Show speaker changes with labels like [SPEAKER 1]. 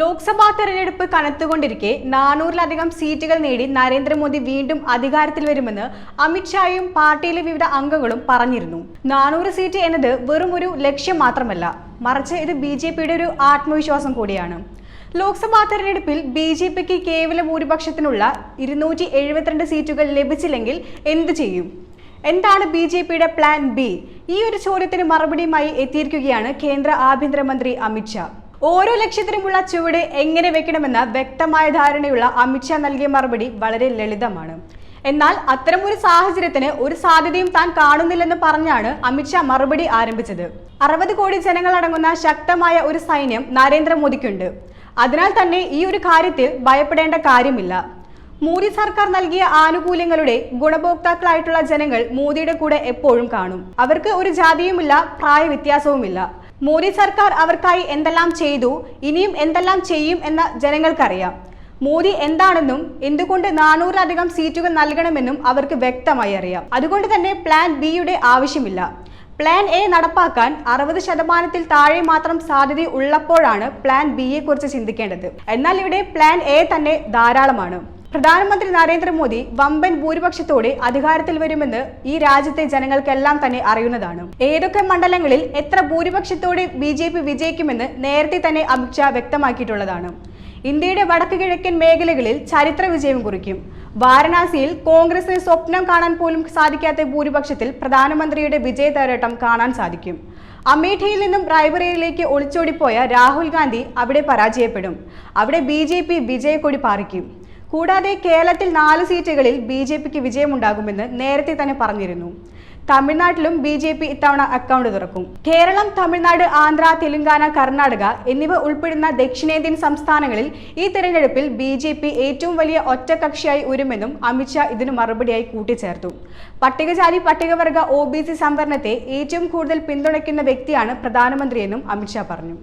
[SPEAKER 1] ലോക്സഭാ തെരഞ്ഞെടുപ്പ് കനത്തുകൊണ്ടിരിക്കെ നാനൂറിലധികം സീറ്റുകൾ നേടി നരേന്ദ്രമോദി വീണ്ടും അധികാരത്തിൽ വരുമെന്ന് അമിത്ഷായും പാർട്ടിയിലെ വിവിധ അംഗങ്ങളും പറഞ്ഞിരുന്നു. നാനൂറ് സീറ്റ് എന്നത് വെറും ഒരു ലക്ഷ്യം മാത്രമല്ല മറിച്ച് ഇത് ബി ജെ പിയുടെ ഒരു ആത്മവിശ്വാസം കൂടിയാണ്. ലോക്സഭാ തെരഞ്ഞെടുപ്പിൽ ബി ജെ പിക്ക് കേവല ഭൂരിപക്ഷത്തിനുള്ള ഇരുന്നൂറ്റി എഴുപത്തിരണ്ട് സീറ്റുകൾ ലഭിച്ചില്ലെങ്കിൽ എന്ത് ചെയ്യും? എന്താണ് ബി ജെ പിയുടെ പ്ലാൻ ബി? ഈ ഒരു ചോദ്യത്തിന് മറുപടിയുമായി എത്തിയിരിക്കുകയാണ് കേന്ദ്ര ആഭ്യന്തരമന്ത്രി അമിത്ഷാ ഓരോ ലക്ഷ്യത്തിനുമുള്ള ചുവട് എങ്ങനെ വെക്കണമെന്ന വ്യക്തമായ ധാരണയുള്ള അമിത്ഷാ നൽകിയ മറുപടി വളരെ ലളിതമാണ്. എന്നാൽ അത്തരമൊരു സാഹചര്യത്തിന് ഒരു സാധ്യതയും താൻ കാണുന്നില്ലെന്ന് പറഞ്ഞാണ് അമിത്ഷാ മറുപടി ആരംഭിച്ചത്. അറുപത് കോടി ജനങ്ങളടങ്ങുന്ന ശക്തമായ ഒരു സൈന്യം നരേന്ദ്രമോദിക്കുണ്ട്. അതിനാൽ തന്നെ ഈ ഒരു കാര്യത്തിൽ ഭയപ്പെടേണ്ട കാര്യമില്ല. മോദി സർക്കാർ നൽകിയ ആനുകൂല്യങ്ങളുടെ ഗുണഭോക്താക്കളായിട്ടുള്ള ജനങ്ങൾ മോദിയുടെ കൂടെ എപ്പോഴും കാണും. അവർക്ക് ഒരു ജാതിയുമില്ല പ്രായ വ്യത്യാസവുമില്ല മോദി സർക്കാർ അവർക്കായി എന്തെല്ലാം ചെയ്തു ഇനിയും എന്തെല്ലാം ചെയ്യും എന്ന ജനങ്ങൾക്കറിയാം. മോദി എന്താണെന്നും എന്തുകൊണ്ട് നാനൂറിലധികം സീറ്റുകൾ നൽകണമെന്നും അവർക്ക് വ്യക്തമായി അറിയാം. അതുകൊണ്ട് തന്നെ പ്ലാൻ ബിയുടെ ആവശ്യമില്ല. പ്ലാൻ എ നടപ്പാക്കാൻ അറുപത് ശതമാനത്തിൽ താഴെ മാത്രം സാധ്യത ഉള്ളപ്പോഴാണ് പ്ലാൻ ബിയെ കുറിച്ച് ചിന്തിക്കേണ്ടത്. എന്നാൽ ഇവിടെ പ്ലാൻ എ തന്നെ ധാരാളമാണ്. പ്രധാനമന്ത്രി നരേന്ദ്രമോദി വമ്പൻ ഭൂരിപക്ഷത്തോടെ അധികാരത്തിൽ വരുമെന്ന് ഈ രാജ്യത്തെ ജനങ്ങൾക്കെല്ലാം തന്നെ അറിയുന്നതാണ്. ഏതൊക്കെ മണ്ഡലങ്ങളിൽ എത്ര ഭൂരിപക്ഷത്തോടെ ബി ജെ പി വിജയിക്കുമെന്ന് നേരത്തെ തന്നെ അമിത്ഷാ വ്യക്തമാക്കിയിട്ടുള്ളതാണ്. ഇന്ത്യയുടെ വടക്ക് കിഴക്കൻ മേഖലകളിൽ ചരിത്ര വിജയം കുറിക്കും. വാരണാസിയിൽ കോൺഗ്രസിന് സ്വപ്നം കാണാൻ പോലും സാധിക്കാത്ത ഭൂരിപക്ഷത്തിൽ പ്രധാനമന്ത്രിയുടെ വിജയ തേരോട്ടം കാണാൻ സാധിക്കും. അമേഠിയിൽ നിന്നും റായ്ബറേലിയിലേക്ക് ഒളിച്ചോടിപ്പോയ രാഹുൽ ഗാന്ധി അവിടെ പരാജയപ്പെടും. അവിടെ ബി ജെ പി വിജയക്കൊടി പാറിക്കും. കൂടാതെ കേരളത്തിൽ നാല് സീറ്റുകളിൽ ബി ജെ പിക്ക് വിജയമുണ്ടാകുമെന്ന് നേരത്തെ തന്നെ പറഞ്ഞിരുന്നു. തമിഴ്നാട്ടിലും ബി ജെ പി ഇത്തവണ അക്കൗണ്ട് തുറക്കും. കേരളം തമിഴ്നാട് ആന്ധ്ര തെലുങ്കാന കർണാടക എന്നിവ ഉൾപ്പെടുന്ന ദക്ഷിണേന്ത്യൻ സംസ്ഥാനങ്ങളിൽ ഈ തെരഞ്ഞെടുപ്പിൽ ബി ജെ പി ഏറ്റവും വലിയ ഒറ്റകക്ഷിയായി ഉരുമെന്നും അമിത്ഷാ ഇതിന് മറുപടിയായി കൂട്ടിച്ചേർത്തു. പട്ടികജാതി പട്ടികവർഗ ഒ ബി സി സംവരണത്തെ ഏറ്റവും കൂടുതൽ പിന്തുണയ്ക്കുന്ന വ്യക്തിയാണ് പ്രധാനമന്ത്രിയെന്നും അമിത്ഷാ പറഞ്ഞു.